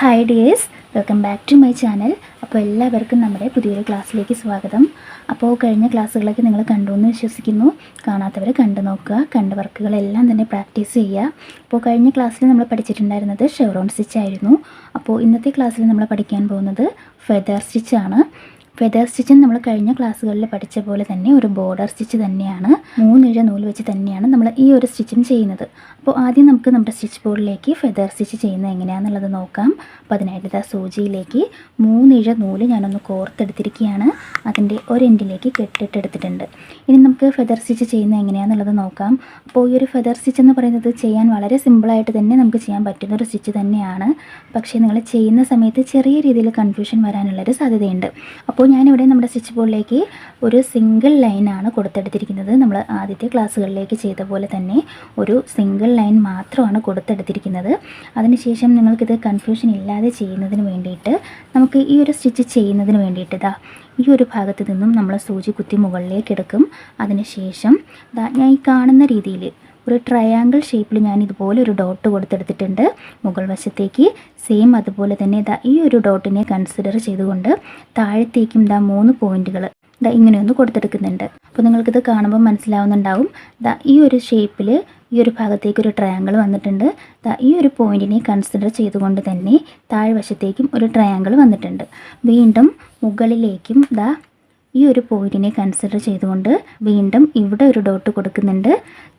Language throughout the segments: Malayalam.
Hi dears welcome back to my channel അപ്പോൾ എല്ലാവർക്കും നമ്മുടെ പുതിയൊരു ക്ലാസ്സിലേക്ക് സ്വാഗതം. അപ്പോൾ കഴിഞ്ഞ ക്ലാസ്സുകളൊക്കെ നിങ്ങൾ കണ്ടു എന്ന് വിശ്വസിക്കുന്നു. കാണാത്തവർ കണ്ടു നോക്കുക കണ്ട വർക്കുകളെല്ലാം തന്നെ പ്രാക്ടീസ് ചെയ്യുക. അപ്പോൾ കഴിഞ്ഞ ക്ലാസ്സിൽ നമ്മൾ പഠിച്ചിട്ടുണ്ടായിരുന്നത് ഷെവറോൺ സ്റ്റിച്ച് ആയിരുന്നു. അപ്പോൾ ഇന്നത്തെ ക്ലാസ്സിൽ നമ്മൾ പഠിക്കാൻ പോകുന്നത് ഫെദർ സ്റ്റിച്ചാണ് ഫെദർ സ്റ്റിച്ചും നമ്മൾ കഴിഞ്ഞ ക്ലാസ്സുകളിൽ പഠിച്ച പോലെ തന്നെ ഒരു ബോർഡർ സ്റ്റിച്ച് തന്നെയാണ്. മൂന്നിഴ നൂൽ വെച്ച് തന്നെയാണ് നമ്മൾ ഈ ഒരു സ്റ്റിച്ചും ചെയ്യുന്നത്. അപ്പോൾ ആദ്യം നമുക്ക് നമ്മുടെ സ്റ്റിച്ച് ബോർഡിലേക്ക് ഫെതർ സ്റ്റിച്ച് ചെയ്യുന്നത് എങ്ങനെയാണെന്നുള്ളത് നോക്കാം. അപ്പോൾ അതിനായിട്ട് ആ സൂചിയിലേക്ക് മൂന്നിഴ നൂൽ ഞാനൊന്ന് കോർത്തെടുത്തിരിക്കുകയാണ്. അതിന്റെ ഒരെൻഡിലേക്ക് കെട്ടിട്ടെടുത്തിട്ടുണ്ട്. ഇനി നമുക്ക് ഫെദർ സ്റ്റിച്ച് ചെയ്യുന്നത് എങ്ങനെയാണെന്നുള്ളത് നോക്കാം. അപ്പോൾ ഈ ഒരു ഫെദർ സ്റ്റിച്ച് എന്ന് പറയുന്നത് ചെയ്യാൻ വളരെ സിമ്പിളായിട്ട് തന്നെ നമുക്ക് ചെയ്യാൻ പറ്റുന്ന ഒരു സ്റ്റിച്ച് തന്നെയാണ്. പക്ഷേ നിങ്ങൾ ചെയ്യുന്ന സമയത്ത് ചെറിയ രീതിയിൽ കൺഫ്യൂഷൻ വരാനുള്ളൊരു സാധ്യതയുണ്ട്. അപ്പോൾ ഞാനിവിടെ നമ്മുടെ സ്റ്റിച്ച് ബോർഡിലേക്ക് ഒരു സിംഗിൾ ലൈനാണ് കൊടുത്തെടുത്തിരിക്കുന്നത്. നമ്മൾ ആദ്യത്തെ ക്ലാസ്സുകളിലേക്ക് ചെയ്ത പോലെ തന്നെ ഒരു സിംഗിൾ ലൈൻ മാത്രമാണ് കൊടുത്തെടുത്തിരിക്കുന്നത്. അതിനുശേഷം നിങ്ങൾക്കിത് കൺഫ്യൂഷൻ ഇല്ലാതെ ചെയ്യുന്നതിന് വേണ്ടിയിട്ട് നമുക്ക് ഈ ഒരു സ്റ്റിച്ച് ചെയ്യുന്നതിന് വേണ്ടിയിട്ട് ഇതാ ഈ ഒരു ഭാഗത്ത് നിന്നും നമ്മൾ സൂചി കുത്തി മുകളിലേക്ക് എടുക്കും. അതിനുശേഷം ഞാൻ ഈ കാണുന്ന രീതിയിൽ ഒരു ട്രയാങ്കിൾ ഷേപ്പിൽ ഞാൻ ഇതുപോലെ ഒരു ഡോട്ട് കൊടുത്തെടുത്തിട്ടുണ്ട്. മുകൾ വശത്തേക്ക് സെയിം അതുപോലെ തന്നെ ദാ ഈ ഒരു ഡോട്ടിനെ കൺസിഡർ ചെയ്തുകൊണ്ട് താഴത്തേക്കും ഇതാ മൂന്ന് പോയിന്റുകൾ ഇതാ ഇങ്ങനെയൊന്ന് കൊടുത്തെടുക്കുന്നുണ്ട്. അപ്പോൾ നിങ്ങൾക്കിത് കാണുമ്പോൾ മനസ്സിലാവുന്നുണ്ടാവും. ദാ ഈ ഒരു ഷേപ്പിൽ ഈ ഒരു ഭാഗത്തേക്ക് ഒരു ട്രയാങ്കിൾ വന്നിട്ടുണ്ട്. ഈ ഒരു പോയിന്റിനെ കൺസിഡർ ചെയ്തുകൊണ്ട് തന്നെ താഴ്വശത്തേക്കും ഒരു ട്രയാങ്കിൾ വന്നിട്ടുണ്ട്. വീണ്ടും മുകളിലേക്കും ദാ ഈ ഒരു പോയിന്റിനെ കൺസിഡർ ചെയ്തുകൊണ്ട് വീണ്ടും ഇവിടെ ഒരു ഡോട്ട് കൊടുക്കുന്നുണ്ട്.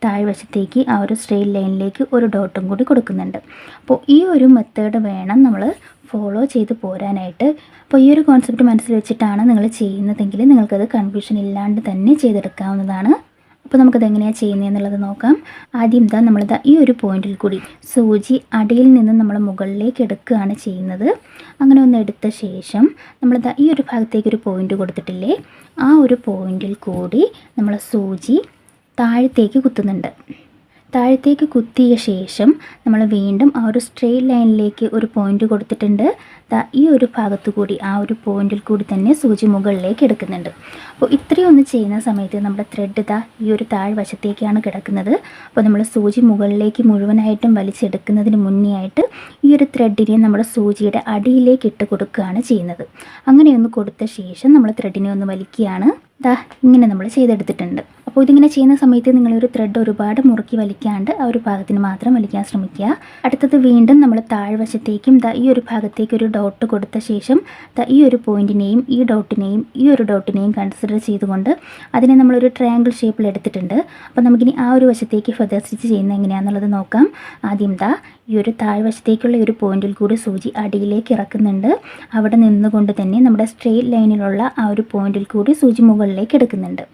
താഴ്വശത്തേക്ക് ആ ഒരു സ്ട്രെയിറ്റ് ലൈനിലേക്ക് ഒരു ഡോട്ടും കൂടി കൊടുക്കുന്നുണ്ട്. അപ്പോൾ ഈ ഒരു മെത്തേഡ് വേണം നമ്മൾ ഫോളോ ചെയ്ത് പോരാനായിട്ട്. അപ്പോൾ ഈ ഒരു കോൺസെപ്റ്റ് മനസ്സിൽ വെച്ചിട്ടാണ് നിങ്ങൾ ചെയ്യുന്നതെങ്കിൽ നിങ്ങൾക്കത് കൺഫ്യൂഷൻ ഇല്ലാണ്ട് തന്നെ ചെയ്തെടുക്കാവുന്നതാണ്. അപ്പോൾ നമുക്കത് എങ്ങനെയാണ് ചെയ്യുന്നത് എന്നുള്ളത് നോക്കാം. ആദ്യം ഇതാ നമ്മളിതാ ഈ ഒരു പോയിന്റിൽ കൂടി സൂചി അടിയിൽ നിന്ന് നമ്മൾ മുകളിലേക്ക് എടുക്കുകയാണ് ചെയ്യുന്നത്. അങ്ങനെ ഒന്ന് എടുത്ത ശേഷം നമ്മളിതാ ഈ ഒരു ഭാഗത്തേക്ക് ഒരു പോയിന്റ് കൊടുത്തിട്ടില്ലേ? ആ ഒരു പോയിന്റിൽ കൂടി നമ്മൾ സൂചി താഴത്തേക്ക് കുത്തുന്നുണ്ട്. താഴത്തേക്ക് കുത്തിയ ശേഷം നമ്മൾ വീണ്ടും ആ ഒരു സ്ട്രെയിറ്റ് ലൈനിലേക്ക് ഒരു പോയിന്റ് കൊടുത്തിട്ടുണ്ട്. ഈ ഒരു ഭാഗത്തു കൂടി ആ ഒരു പോയിന്റിൽ കൂടി തന്നെ സൂചി മുകളിലേക്ക് എടുക്കുന്നുണ്ട്. അപ്പോൾ ഇത്രയും ഒന്ന് ചെയ്യുന്ന സമയത്ത് നമ്മുടെ ത്രെഡ് ഇതാ ഈ ഒരു താഴ്വശത്തേക്കാണ് കിടക്കുന്നത്. അപ്പോൾ നമ്മൾ സൂചി മുകളിലേക്ക് മുഴുവനായിട്ടും വലിച്ചെടുക്കുന്നതിന് മുന്നേ ആയിട്ട് ഈ ഒരു ത്രെഡിനെ നമ്മുടെ സൂചിയുടെ അടിയിലേക്ക് ഇട്ട് കൊടുക്കുകയാണ് ചെയ്യുന്നത്. അങ്ങനെയൊന്ന് കൊടുത്ത ശേഷം നമ്മൾ ത്രെഡിനെ ഒന്ന് വലിക്കുകയാണ്. ദാ ഇങ്ങനെ നമ്മൾ ചെയ്തെടുത്തിട്ടുണ്ട്. അപ്പോൾ ഇതിങ്ങനെ ചെയ്യുന്ന സമയത്ത് നിങ്ങളൊരു ത്രെഡ് ഒരുപാട് മുറുക്കി വലിക്കാണ്ട് ആ ഒരു ഭാഗത്തിന് മാത്രം വലിക്കാൻ ശ്രമിക്കുക. അടുത്തത് വീണ്ടും നമ്മൾ താഴ്വശത്തേക്കും ദാ ഈ ഒരു ഭാഗത്തേക്ക് ഒരു ഡോട്ട് കൊടുത്ത ശേഷം ദാ ഈ ഒരു പോയിന്റിനെയും ഈ ഡോട്ടിനെയും ഈ ഒരു ഡോട്ടിനെയും കൺസിഡർ ചെയ്തുകൊണ്ട് അതിനെ നമ്മളൊരു ട്രയാങ്കിൾ ഷേപ്പിൽ എടുത്തിട്ടുണ്ട്. അപ്പോൾ നമുക്കിനി ആ ഒരു വശത്തേക്ക് ഫെദർ സ്റ്റിച്ച് ചെയ്യുന്നത് എങ്ങനെയാണെന്നുള്ളത് നോക്കാം. ആദ്യം ദാ ഈ ഒരു താഴ്വശത്തേക്കുള്ള ഒരു പോയിന്റിൽ കൂടി സൂചി അടിയിലേക്ക് ഇറക്കുന്നുണ്ട്. അവിടെ നിന്നുകൊണ്ട് തന്നെ നമ്മുടെ സ്ട്രെയിറ്റ് ലൈനിലുള്ള ആ ഒരു പോയിന്റിൽ കൂടി സൂചി മുകളിലേക്ക് എടുക്കുന്നുണ്ട്.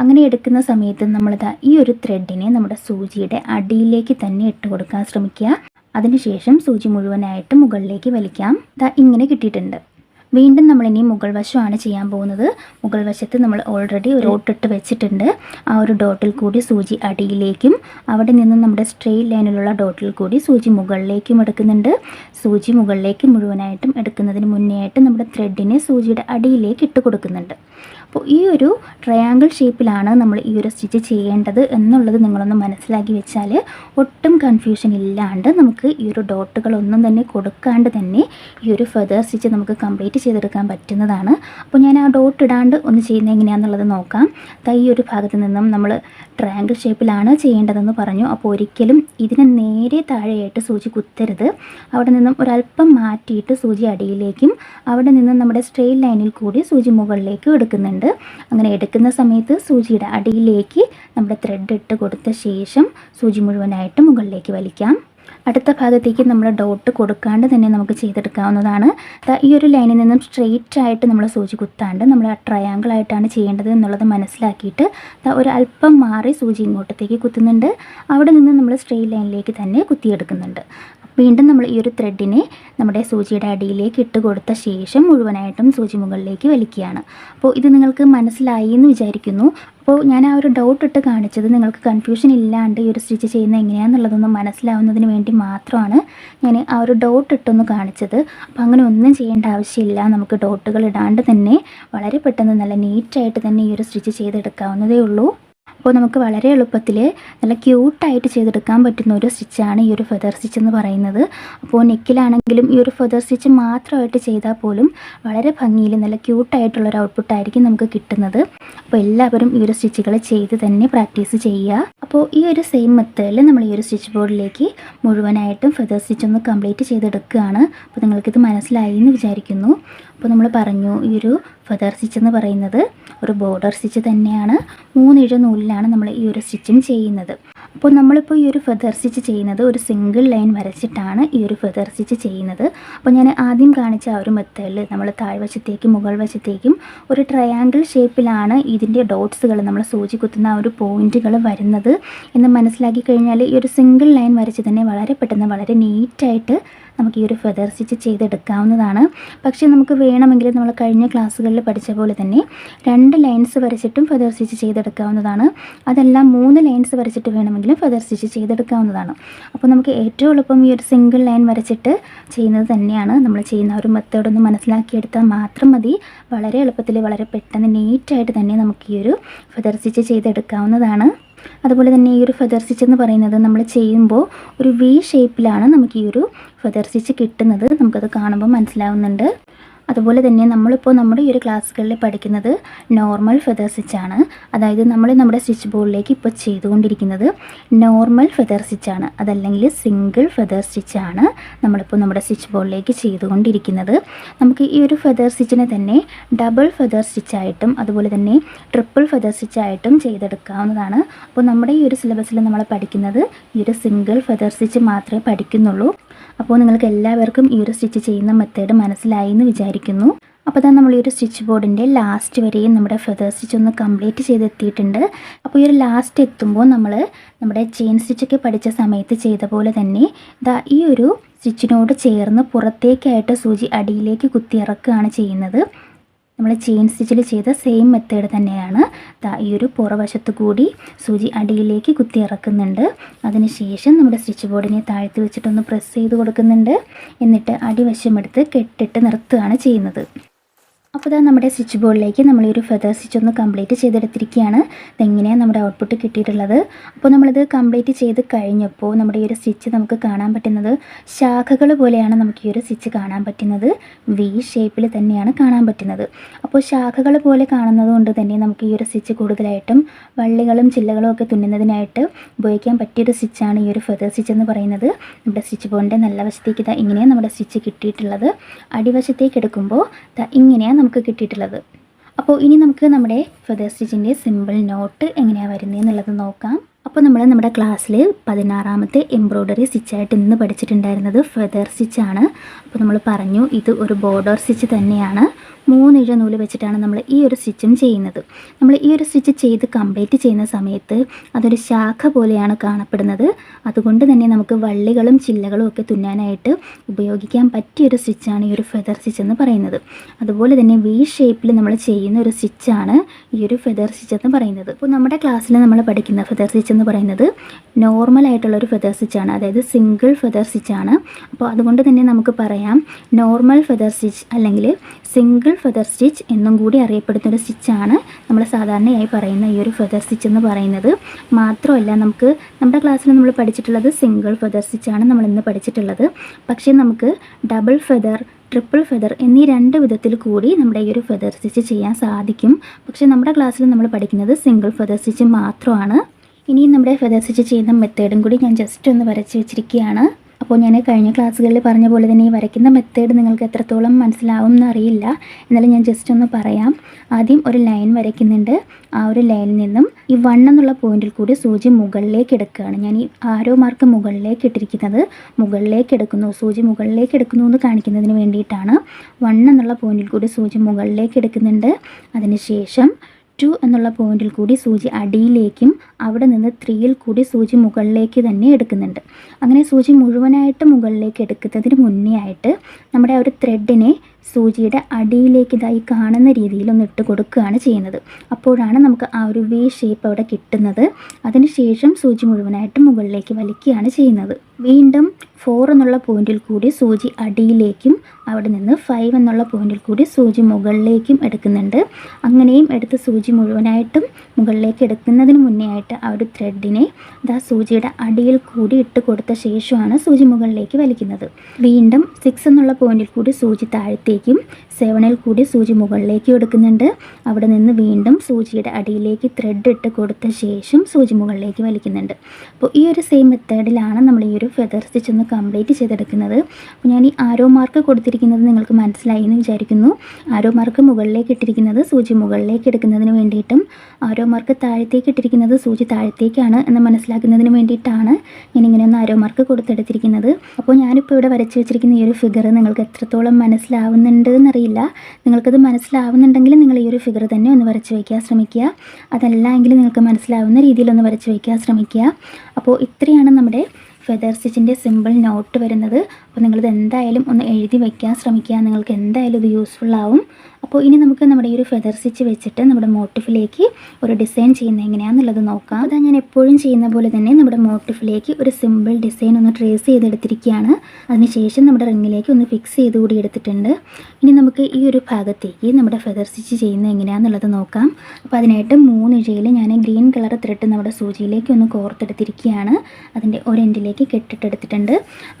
അങ്ങനെ എടുക്കുന്ന സമയത്ത് നമ്മളിതാ ഈ ഒരു ത്രെഡിനെ നമ്മുടെ സൂചിയുടെ അടിയിലേക്ക് തന്നെ ഇട്ട് കൊടുക്കാൻ ശ്രമിക്കുക. അതിനുശേഷം സൂചി മുഴുവനായിട്ട് മുകളിലേക്ക് വലിക്കാം. ദാ ഇങ്ങനെ കിട്ടിയിട്ടുണ്ട്. വീണ്ടും നമ്മൾ ഇനി മുകൾ വശമാണ് ചെയ്യാൻ പോകുന്നത്. മുകൾ വശത്ത് നമ്മൾ ഓൾറെഡി ഒരു ഡോട്ടിട്ട് വെച്ചിട്ടുണ്ട്. ആ ഒരു ഡോട്ടിൽ കൂടി സൂചി അടിയിലേക്കും അവിടെ നിന്ന് നമ്മുടെ സ്ട്രെയിറ്റ് ലൈനിലുള്ള ഡോട്ടിൽ കൂടി സൂചി മുകളിലേക്കും എടുക്കുന്നുണ്ട്. സൂചി മുകളിലേക്ക് മുഴുവനായിട്ടും എടുക്കുന്നതിന് മുന്നേ ആയിട്ട് നമ്മുടെ ത്രെഡിനെ സൂചിയുടെ അടിയിലേക്ക് ഇട്ട് കൊടുക്കുന്നുണ്ട്. അപ്പോൾ ഈ ഒരു ട്രയാങ്കിൾ ഷേപ്പിലാണ് നമ്മൾ ഈ ഒരു സ്റ്റിച്ച് ചെയ്യേണ്ടത് എന്നുള്ളത് നിങ്ങളൊന്ന് മനസ്സിലാക്കി വെച്ചാൽ ഒട്ടും കൺഫ്യൂഷൻ ഇല്ലാണ്ട് നമുക്ക് ഈ ഒരു ഡോട്ടുകളൊന്നും തന്നെ കൊടുക്കാണ്ട് തന്നെ ഈ ഒരു ഫെദർ സ്റ്റിച്ച് നമുക്ക് കംപ്ലീറ്റ് ചെയ്തെടുക്കാൻ പറ്റുന്നതാണ്. അപ്പോൾ ഞാൻ ആ ഡോട്ട് ഇടാണ്ട് ഒന്ന് ചെയ്യുന്നത് എങ്ങനെയാണെന്നുള്ളത് നോക്കാം. ഈ ഒരു ഭാഗത്ത് നിന്നും നമ്മൾ ട്രയാങ്കിൾ ഷേപ്പിലാണ് ചെയ്യേണ്ടതെന്ന് പറഞ്ഞു. അപ്പോൾ ഒരിക്കലും ഇതിനെ നേരെ താഴെയായിട്ട് സൂചി കുത്തരുത്. അവിടെ നിന്നും ഒരല്പം മാറ്റിയിട്ട് സൂചി അടിയിലേക്കും അവിടെ നിന്നും നമ്മുടെ സ്ട്രെയിറ്റ് ലൈനിൽ കൂടി സൂചി മുകളിലേക്കും എടുക്കുന്നുണ്ട്. അങ്ങനെ എടുക്കുന്ന സമയത്ത് സൂചിയുടെ അടിയിലേക്ക് നമ്മൾ ത്രെഡ് ഇട്ട് കൊടുത്ത ശേഷം സൂചി മുഴുവനായിട്ട് മുകളിലേക്ക് വലിക്കാം. അടുത്ത ഭാഗത്തേക്ക് നമ്മൾ ഡോട്ട് കൊടുക്കാണ്ട് തന്നെ നമുക്ക് ചെയ്തെടുക്കാവുന്നതാണ്. ഈ ഒരു ലൈനിൽ നിന്നും സ്ട്രെയിറ്റ് ആയിട്ട് നമ്മൾ സൂചി കുത്താണ്ട് നമ്മൾ ട്രയാങ്കിൾ ആയിട്ടാണ് ചെയ്യേണ്ടത് എന്നുള്ളത് മനസ്സിലാക്കിയിട്ട് ഒരു അല്പം മാറി സൂചി ഇങ്ങോട്ടത്തേക്ക് കുത്തുന്നുണ്ട്. അവിടെ നിന്ന് നമ്മൾ സ്ട്രെയിറ്റ് ലൈനിലേക്ക് തന്നെ കുത്തിയെടുക്കുന്നുണ്ട്. വീണ്ടും നമ്മൾ ഈ ഒരു ത്രെഡിനെ നമ്മുടെ സൂചിയുടെ അടിയിലേക്ക് ഇട്ട് കൊടുത്ത ശേഷം മുഴുവനായിട്ടും സൂചി മുകളിലേക്ക് വലിക്കുകയാണ്. അപ്പോൾ ഇത് നിങ്ങൾക്ക് മനസ്സിലായി എന്ന് വിചാരിക്കുന്നു. അപ്പോൾ ഞാൻ ആ ഒരു ഡൗട്ട് ഇട്ട് കാണിച്ചത് നിങ്ങൾക്ക് കൺഫ്യൂഷൻ ഇല്ലാണ്ട് ഈ ഒരു സ്റ്റിച്ച് ചെയ്യുന്ന എങ്ങനെയാണെന്നുള്ളതൊന്നും മനസ്സിലാവുന്നതിന് വേണ്ടി മാത്രമാണ് ഞാൻ ആ ഒരു ഡൗട്ട് ഇട്ടൊന്ന് കാണിച്ചത്. അപ്പോൾ അങ്ങനെ ഒന്നും ചെയ്യേണ്ട ആവശ്യമില്ല. നമുക്ക് ഡോട്ടുകൾ ഇടാണ്ട് തന്നെ വളരെ പെട്ടെന്ന് നല്ല നീറ്റായിട്ട് തന്നെ ഈ ഒരു സ്റ്റിച്ച് ചെയ്തെടുക്കാവുന്നതേ ഉള്ളൂ. അപ്പോൾ നമുക്ക് വളരെ എളുപ്പത്തിൽ നല്ല ക്യൂട്ടായിട്ട് ചെയ്തെടുക്കാൻ പറ്റുന്ന ഒരു സ്റ്റിച്ചാണ് ഈ ഒരു ഫെദർ സ്റ്റിച്ച് എന്ന് പറയുന്നത്. അപ്പോൾ നെക്കിലാണെങ്കിലും ഈ ഒരു ഫെദർ സ്റ്റിച്ച് മാത്രമായിട്ട് ചെയ്താൽ പോലും വളരെ ഭംഗിയിൽ നല്ല ക്യൂട്ടായിട്ടുള്ളൊരു ഔട്ട്പുട്ടായിരിക്കും നമുക്ക് കിട്ടുന്നത്. അപ്പോൾ എല്ലാവരും ഈ ഒരു സ്റ്റിച്ചുകൾ ചെയ്ത് തന്നെ പ്രാക്ടീസ് ചെയ്യുക. അപ്പോൾ ഈ ഒരു സെയിം മെത്തേഡിൽ നമ്മൾ ഈ ഒരു സ്റ്റിച്ച് ബോർഡിലേക്ക് മുഴുവനായിട്ടും ഫെദർ സ്റ്റിച്ച് ഒന്ന് കംപ്ലീറ്റ് ചെയ്തെടുക്കുകയാണ്. അപ്പോൾ നിങ്ങൾക്കിത് മനസ്സിലായി എന്ന് വിചാരിക്കുന്നു. അപ്പോൾ നമ്മൾ പറഞ്ഞു ഈ ഒരു ഫെദർ സ്റ്റിച്ച് എന്ന് പറയുന്നത് ഒരു ബോർഡർ സ്റ്റിച്ച് തന്നെയാണ്. മൂന്നിഴ നൂലിലാണ് നമ്മൾ ഈ ഒരു സ്റ്റിച്ചിങ് ചെയ്യുന്നത്. അപ്പോൾ നമ്മളിപ്പോൾ ഈ ഒരു ഫെദർ സ്റ്റിച്ച് ചെയ്യുന്നത് ഒരു സിംഗിൾ ലൈൻ വരച്ചിട്ടാണ് ഈ ഒരു ഫെദർ സ്റ്റിച്ച് ചെയ്യുന്നത്. അപ്പോൾ ഞാൻ ആദ്യം കാണിച്ച ആ ഒരു മെത്തേഡിൽ നമ്മൾ താഴ്വശത്തേക്കും മുകൾ വശത്തേക്കും ഒരു ട്രയാങ്കിൾ ഷേപ്പിലാണ് ഇതിന്റെ ഡോട്ട്സുകൾ നമ്മൾ സൂചി കുത്തുന്ന ആ ഒരു പോയിന്റുകൾ വരുന്നത് എന്ന് മനസ്സിലാക്കി കഴിഞ്ഞാൽ ഈ ഒരു സിംഗിൾ ലൈൻ വരച്ച് തന്നെ വളരെ പെട്ടെന്ന് വളരെ നീറ്റായിട്ട് നമുക്ക് ഈ ഒരു ഫെദർ സ്റ്റിച്ച് ചെയ്തെടുക്കാവുന്നതാണ്. പക്ഷേ നമുക്ക് വേണമെങ്കിൽ നമ്മൾ കഴിഞ്ഞ ക്ലാസ്സുകളിൽ പഠിച്ച പോലെ തന്നെ രണ്ട് ലൈൻസ് വരച്ചിട്ടും ഫെദർ സ്റ്റിച്ച് ചെയ്തെടുക്കാവുന്നതാണ്. അതെല്ലാം മൂന്ന് ലൈൻസ് വരച്ചിട്ട് വേണമെങ്കിലും ഫെദർ സ്റ്റിച്ച് ചെയ്തെടുക്കാവുന്നതാണ്. അപ്പോൾ നമുക്ക് ഏറ്റവും എളുപ്പം ഈ ഒരു സിംഗിൾ ലൈൻ വരച്ചിട്ട് ചെയ്യുന്നത് തന്നെയാണ്. നമ്മൾ ചെയ്യുന്ന ഒരു മെത്തേഡ് ഒന്ന് മനസ്സിലാക്കിയെടുത്താൽ മാത്രം മതി. വളരെ എളുപ്പത്തിൽ വളരെ പെട്ടെന്ന് നീറ്റായിട്ട് തന്നെ നമുക്ക് ഈ ഒരു ഫെദർ സ്റ്റിച്ച് ചെയ്തെടുക്കാവുന്നതാണ്. അതുപോലെ തന്നെ ഈ ഒരു ഫെദർ സ്റ്റിച്ച് എന്ന് പറയുന്നത് നമ്മൾ ചെയ്യുമ്പോൾ ഒരു വി ഷേപ്പിലാണ് നമുക്ക് ഈ ഒരു ഫെദർ സ്റ്റിച്ച് കിട്ടുന്നത്. നമുക്കത് കാണുമ്പോൾ മനസ്സിലാവുന്നുണ്ട്. അതുപോലെ തന്നെ നമ്മളിപ്പോൾ നമ്മുടെ ഈ ഒരു ക്ലാസ്സുകളിൽ പഠിക്കുന്നത് നോർമൽ ഫെദർ സ്റ്റിച്ചാണ് അതായത് നമ്മൾ നമ്മുടെ സ്റ്റിച്ച് ബോർഡിലേക്ക് ഇപ്പോൾ ചെയ്തുകൊണ്ടിരിക്കുന്നത് നോർമൽ ഫെദർ സ്റ്റിച്ചാണ് അതല്ലെങ്കിൽ സിംഗിൾ ഫെദർ സ്റ്റിച്ചാണ് നമ്മളിപ്പോൾ നമ്മുടെ സ്റ്റിച്ച് ബോർഡിലേക്ക് ചെയ്തുകൊണ്ടിരിക്കുന്നത്. നമുക്ക് ഈ ഒരു ഫെദർ സ്റ്റിച്ചിനെ തന്നെ ഡബിൾ ഫെദർ സ്റ്റിച്ചായിട്ടും അതുപോലെ തന്നെ ട്രിപ്പിൾ ഫെദർ സ്റ്റിച്ചായിട്ടും ചെയ്തെടുക്കാവുന്നതാണ്. അപ്പോൾ നമ്മുടെ ഈ ഒരു സിലബസിൽ നമ്മൾ പഠിക്കുന്നത് ഈ ഒരു സിംഗിൾ ഫെദർ സ്റ്റിച്ച് മാത്രമേ പഠിക്കുന്നുള്ളൂ. അപ്പോൾ നിങ്ങൾക്ക് എല്ലാവർക്കും ഈ ഒരു സ്റ്റിച്ച് ചെയ്യുന്ന മെത്തേഡ് മനസ്സിലായി എന്ന് വിചാരിക്കുന്നു അപ്പോൾ തന്നെ നമ്മൾ ഈ ഒരു സ്റ്റിച്ച് ബോർഡിന്റെ ലാസ്റ്റ് വരെയും നമ്മുടെ ഫെദർ സ്റ്റിച്ച് ഒന്ന് കംപ്ലീറ്റ് ചെയ്തെത്തിയിട്ടുണ്ട്. അപ്പോൾ ഈ ഒരു ലാസ്റ്റ് എത്തുമ്പോൾ നമ്മൾ നമ്മുടെ ചെയിൻ സ്റ്റിച്ചൊക്കെ പഠിച്ച സമയത്ത് ചെയ്ത പോലെ തന്നെ ഇതാ ഈ ഒരു സ്റ്റിച്ചിനോട് ചേർന്ന് പുറത്തേക്കായിട്ട് സൂചി അടിയിലേക്ക് കുത്തി ഇറക്കുകയാണ് ചെയ്യുന്നത്. നമ്മൾ ചെയിൻ സ്റ്റിച്ചിൽ ചെയ്ത സെയിം മെത്തേഡ് തന്നെയാണ്. ഈ ഒരു പുറവശത്ത് കൂടി സൂചി അടിയിലേക്ക് കുത്തി ഇറക്കുന്നുണ്ട്. അതിനുശേഷം നമ്മുടെ സ്റ്റിച്ച് ബോർഡിനെ താഴ്ത്തി വെച്ചിട്ടൊന്ന് പ്രസ് ചെയ്ത് കൊടുക്കുന്നുണ്ട്. എന്നിട്ട് അടിവശം എടുത്ത് കെട്ടിട്ട് നിർത്തുകയാണ് ചെയ്യുന്നത്. അപ്പോൾ ഇതാ നമ്മുടെ സ്റ്റിച്ച് ബോർഡിലേക്ക് നമ്മൾ ഒരു ഫെദർ സ്റ്റിച്ച് ഒന്ന് കംപ്ലീറ്റ് ചെയ്തെടുത്തിരിക്കുകയാണ്. ഇതെങ്ങനെയാണ് നമ്മുടെ ഔട്ട്പുട്ട് കിട്ടിയിട്ടുള്ളത്. അപ്പോൾ നമ്മളിത് കംപ്ലീറ്റ് ചെയ്ത് കഴിഞ്ഞപ്പോൾ നമ്മുടെ ഈ ഒരു സ്റ്റിച്ച് നമുക്ക് കാണാൻ പറ്റുന്നത് ശാഖകൾ പോലെയാണ് നമുക്ക് ഈ ഒരു സ്റ്റിച്ച് കാണാൻ പറ്റുന്നത്. വി ഷേപ്പിൽ തന്നെയാണ് കാണാൻ പറ്റുന്നത്. അപ്പോൾ ശാഖകൾ പോലെ കാണുന്നത് കൊണ്ട് തന്നെ നമുക്ക് ഈ ഒരു സ്റ്റിച്ച് കൂടുതലായിട്ടും വള്ളികളും ചില്ലകളും ഒക്കെ തുന്നുന്നതിനായിട്ട് ഉപയോഗിക്കാൻ പറ്റിയൊരു സ്റ്റിച്ചാണ് ഈ ഒരു ഫെദർ സ്റ്റിച്ച് എന്ന് പറയുന്നത്. നമ്മുടെ സ്റ്റിച്ച് ബോർഡിന്റെ നല്ല വശത്തേക്ക് ഇതാ ഇങ്ങനെയാണ് നമ്മുടെ സ്റ്റിച്ച് കിട്ടിയിട്ടുള്ളത്. അടിവശത്തേക്ക് എടുക്കുമ്പോൾ ഇങ്ങനെയാണ് നമുക്ക് കിട്ടിയിട്ടുള്ളത്. അപ്പോൾ ഇനി നമുക്ക് നമ്മുടെ ഫെദർ സ്റ്റിച്ചിന്റെ സിമ്പിൾ നോട്ട് എങ്ങനെയാണ് വരുന്നത് എന്നുള്ളത് നോക്കാം. അപ്പോൾ നമ്മൾ നമ്മുടെ ക്ലാസ്സിൽ പതിനാറാമത്തെ എംബ്രോയ്ഡറി സ്റ്റിച്ചായിട്ട് ഇന്ന് പഠിച്ചിട്ടുണ്ടായിരുന്നത് ഫെദർ സ്റ്റിച്ചാണ് അപ്പോൾ നമ്മൾ പറഞ്ഞു ഇത് ഒരു ബോർഡർ സ്റ്റിച്ച് തന്നെയാണ്. മൂന്നിഴ നൂൽ വെച്ചിട്ടാണ് നമ്മൾ ഈ ഒരു സ്റ്റിച്ചും ചെയ്യുന്നത്. നമ്മൾ ഈ ഒരു സ്റ്റിച്ച് ചെയ്ത് കംപ്ലീറ്റ് ചെയ്യുന്ന സമയത്ത് അതൊരു ശാഖ പോലെയാണ് കാണപ്പെടുന്നത്. അതുകൊണ്ട് തന്നെ നമുക്ക് വള്ളികളും ചില്ലകളും ഒക്കെ തുന്നാനായിട്ട് ഉപയോഗിക്കാൻ പറ്റിയൊരു സ്റ്റിച്ചാണ് ഈ ഒരു ഫെദർ സ്റ്റിച്ച് എന്ന് പറയുന്നത്. അതുപോലെ തന്നെ വി ഷേപ്പിൽ നമ്മൾ ചെയ്യുന്ന ഒരു സ്റ്റിച്ചാണ് ഈ ഒരു ഫെദർ സ്റ്റിച്ച് എന്ന് പറയുന്നത്. അപ്പോൾ നമ്മുടെ ക്ലാസ്സിൽ നമ്മൾ പഠിക്കുന്ന ഫെദർ സ്റ്റിച്ച് എന്ന് പറയുന്നത് നോർമൽ ആയിട്ടുള്ള ഒരു ഫെദർ സ്റ്റിച്ചാണ് അതായത് സിംഗിൾ ഫെദർ സ്റ്റിച്ചാണ് അപ്പോൾ അതുകൊണ്ട് തന്നെ നമുക്ക് പറയാം നോർമൽ ഫെദർ സ്റ്റിച്ച് അല്ലെങ്കിൽ സിംഗിൾ ഫെദർ സ്റ്റിച്ച് എന്നും കൂടി അറിയപ്പെടുന്ന ഒരു സ്റ്റിച്ചാണ് നമ്മൾ സാധാരണയായി പറയുന്ന ഈ ഒരു ഫെദർ സ്റ്റിച്ച് എന്ന് പറയുന്നത്. മാത്രമല്ല നമുക്ക് നമ്മുടെ ക്ലാസ്സിൽ നമ്മൾ പഠിച്ചിട്ടുള്ളത് സിംഗിൾ ഫെദർ സ്റ്റിച്ചാണ് നമ്മൾ ഇന്ന് പഠിച്ചിട്ടുള്ളത്. പക്ഷേ നമുക്ക് ഡബിൾ ഫെദർ ട്രിപ്പിൾ ഫെദർ എന്നീ രണ്ട് വിധത്തിൽ കൂടി നമ്മുടെ ഈ ഒരു ഫെദർ സ്റ്റിച്ച് ചെയ്യാൻ സാധിക്കും. പക്ഷേ നമ്മുടെ ക്ലാസ്സിൽ നമ്മൾ പഠിക്കുന്നത് സിംഗിൾ ഫെദർ സ്റ്റിച്ച് മാത്രമാണ്. ഇനിയും നമ്മുടെ ഫെദർ സ്റ്റിച്ച് ചെയ്യുന്ന മെത്തേഡും കൂടി ഞാൻ ജസ്റ്റ് ഒന്ന് വരച്ച് വെച്ചിരിക്കുകയാണ്. അപ്പോൾ ഞാൻ കഴിഞ്ഞ ക്ലാസ്സുകളിൽ പറഞ്ഞ പോലെ തന്നെ ഈ വരയ്ക്കുന്ന മെത്തേഡ് നിങ്ങൾക്ക് എത്രത്തോളം മനസ്സിലാവും എന്നറിയില്ല എന്നാലും ഞാൻ ജസ്റ്റ് ഒന്ന് പറയാം. ആദ്യം ഒരു ലൈൻ വരയ്ക്കുന്നുണ്ട്. ആ ഒരു ലൈനിൽ നിന്നും ഈ വൺ എന്നുള്ള പോയിന്റിൽ കൂടി സൂചി മുകളിലേക്ക് എടുക്കുകയാണ്. ഞാൻ ഈ ആരോ മാർക്ക് മുകളിലേക്ക് ഇട്ടിരിക്കുന്നത് മുകളിലേക്ക് എടുക്കുന്നു. സൂചി മുകളിലേക്ക് എടുക്കുന്നു എന്ന് കാണിക്കുന്നതിന് വേണ്ടിയിട്ടാണ്. വൺ എന്നുള്ള പോയിന്റിൽ കൂടി സൂചി മുകളിലേക്ക് എടുക്കുന്നുണ്ട്. അതിനുശേഷം ടു എന്നുള്ള പോയിന്റിൽ കൂടി സൂചി അടിയിലേക്കും അവിടെ നിന്ന് ത്രീയിൽ കൂടി സൂചി മുകളിലേക്ക് തന്നെ എടുക്കുന്നുണ്ട്. അങ്ങനെ സൂചി മുഴുവനായിട്ട് മുകളിലേക്ക് എടുക്കുന്നതിന് മുന്നേ ആയിട്ട് നമ്മുടെ ആ ഒരു ത്രെഡിനെ സൂചിയുടെ അടിയിലേക്ക് ഇതായി കാണുന്ന രീതിയിൽ ഒന്ന് ഇട്ട് കൊടുക്കുകയാണ് ചെയ്യുന്നത്. അപ്പോഴാണ് നമുക്ക് ആ ഒരു വി ഷേപ്പ് അവിടെ കിട്ടുന്നത്. അതിനുശേഷം സൂചി മുഴുവനായിട്ട് മുകളിലേക്ക് വലിക്കുകയാണ് ചെയ്യുന്നത്. വീണ്ടും ഫോർ എന്നുള്ള പോയിന്റിൽ കൂടി സൂചി അടിയിലേക്കും അവിടെ നിന്ന് ഫൈവ് എന്നുള്ള പോയിന്റിൽ കൂടി സൂചി മുകളിലേക്കും എടുക്കുന്നുണ്ട്. അങ്ങനെയും എടുത്ത് സൂചി മുഴുവനായിട്ടും മുകളിലേക്ക് എടുക്കുന്നതിന് മുന്നേ ആയിട്ട് ആ ഒരു ത്രെഡിനെ ഇതാ സൂചിയുടെ അടിയിൽ കൂടി ഇട്ട് കൊടുത്ത ശേഷമാണ് സൂചി മുകളിലേക്ക് വലിക്കുന്നത്. വീണ്ടും സിക്സ് എന്നുള്ള പോയിന്റിൽ കൂടി സൂചി താഴത്തേക്കും സെവനിൽ കൂടി സൂചി മുകളിലേക്കും എടുക്കുന്നുണ്ട്. അവിടെ നിന്ന് വീണ്ടും സൂചിയുടെ അടിയിലേക്ക് ത്രെഡ് ഇട്ട് കൊടുത്ത ശേഷം സൂചി മുകളിലേക്ക് വലിക്കുന്നുണ്ട്. അപ്പോൾ ഈ ഒരു സെയിം മെത്തേഡിലാണ് നമ്മൾ ഈ ഒരു ഫെദർ സ്റ്റിച്ച് ഒന്ന് കംപ്ലീറ്റ് ചെയ്തെടുക്കുന്നത്. അപ്പോൾ ഞാൻ ഈ ആരോ മാർക്ക് കൊടുത്തിരിക്കുന്നത് നിങ്ങൾക്ക് മനസ്സിലായി എന്ന് വിചാരിക്കുന്നു. ആരോ മാർക്ക് മുകളിലേക്ക് ഇട്ടിരിക്കുന്നത് സൂചി മുകളിലേക്ക് എടുക്കുന്നതിന് വേണ്ടിയിട്ടും ആരോ മാർക്ക് താഴത്തേക്ക് ഇട്ടിരിക്കുന്നത് സൂചി താഴത്തേക്കാണ് എന്ന് മനസ്സിലാക്കുന്നതിന് വേണ്ടിയിട്ടാണ് ഞാനിങ്ങനെ ഒന്ന് ആരോ മാർക്ക് കൊടുത്തെടുത്തിരിക്കുന്നത്. അപ്പോൾ ഞാനിപ്പോൾ ഇവിടെ വരച്ച് വെച്ചിരിക്കുന്ന ഈ ഒരു ഫിഗർ നിങ്ങൾക്ക് എത്രത്തോളം മനസ്സിലാവുന്നുണ്ട് എന്നറിയില്ല. നിങ്ങൾക്കത് മനസ്സിലാവുന്നുണ്ടെങ്കിൽ നിങ്ങൾ ഈ ഒരു ഫിഗർ തന്നെ ഒന്ന് വരച്ച് വയ്ക്കാൻ ശ്രമിക്കുക. അതല്ല എങ്കിൽ നിങ്ങൾക്ക് മനസ്സിലാവുന്ന രീതിയിലൊന്ന് വരച്ച് വയ്ക്കാൻ ശ്രമിക്കുക. അപ്പോൾ ഇത്രയാണ് നമ്മുടെ ഫെദർ സ്റ്റിച്ചിന്റെ സിമ്പിൾ നോട്ട് വരുന്നത്. അപ്പോൾ നിങ്ങളിത് എന്തായാലും ഒന്ന് എഴുതി വയ്ക്കാൻ ശ്രമിക്കുക. നിങ്ങൾക്ക് എന്തായാലും ഇത് യൂസ്ഫുൾ ആവും. അപ്പോൾ ഇനി നമുക്ക് നമ്മുടെ ഈ ഒരു ഫെദർ സ്റ്റിച്ച് വെച്ചിട്ട് നമ്മുടെ മോട്ടിഫിലേക്ക് ഒരു ഡിസൈൻ ചെയ്യുന്നത് എങ്ങനെയാണെന്നുള്ളത് നോക്കാം. അതാ ഞാൻ എപ്പോഴും ചെയ്യുന്ന പോലെ തന്നെ നമ്മുടെ മോട്ടിഫിലേക്ക് ഒരു സിമ്പിൾ ഡിസൈൻ ഒന്ന് ട്രേസ് ചെയ്തെടുത്തിരിക്കുകയാണ്. അതിനുശേഷം നമ്മുടെ റിങ്ങിലേക്ക് ഒന്ന് ഫിക്സ് ചെയ്ത് കൂടി എടുത്തിട്ടുണ്ട്. ഇനി നമുക്ക് ഈ ഒരു ഭാഗത്തേക്ക് നമ്മുടെ ഫെദർ സ്റ്റിച്ച് ചെയ്യുന്നത് എങ്ങനെയാണെന്നുള്ളത് നോക്കാം. അപ്പോൾ അതിനായിട്ട് മൂന്ന് ഇഴയിൽ ഞാൻ ഗ്രീൻ കളർ ത്രെഡ് നമ്മുടെ സൂചിയിലേക്ക് ഒന്ന് കോർത്തെടുത്തിരിക്കുകയാണ്. അതിന്റെ ഒരെൻഡിലേക്ക് കെട്ടിട്ടെടുത്തിട്ടുണ്ട്.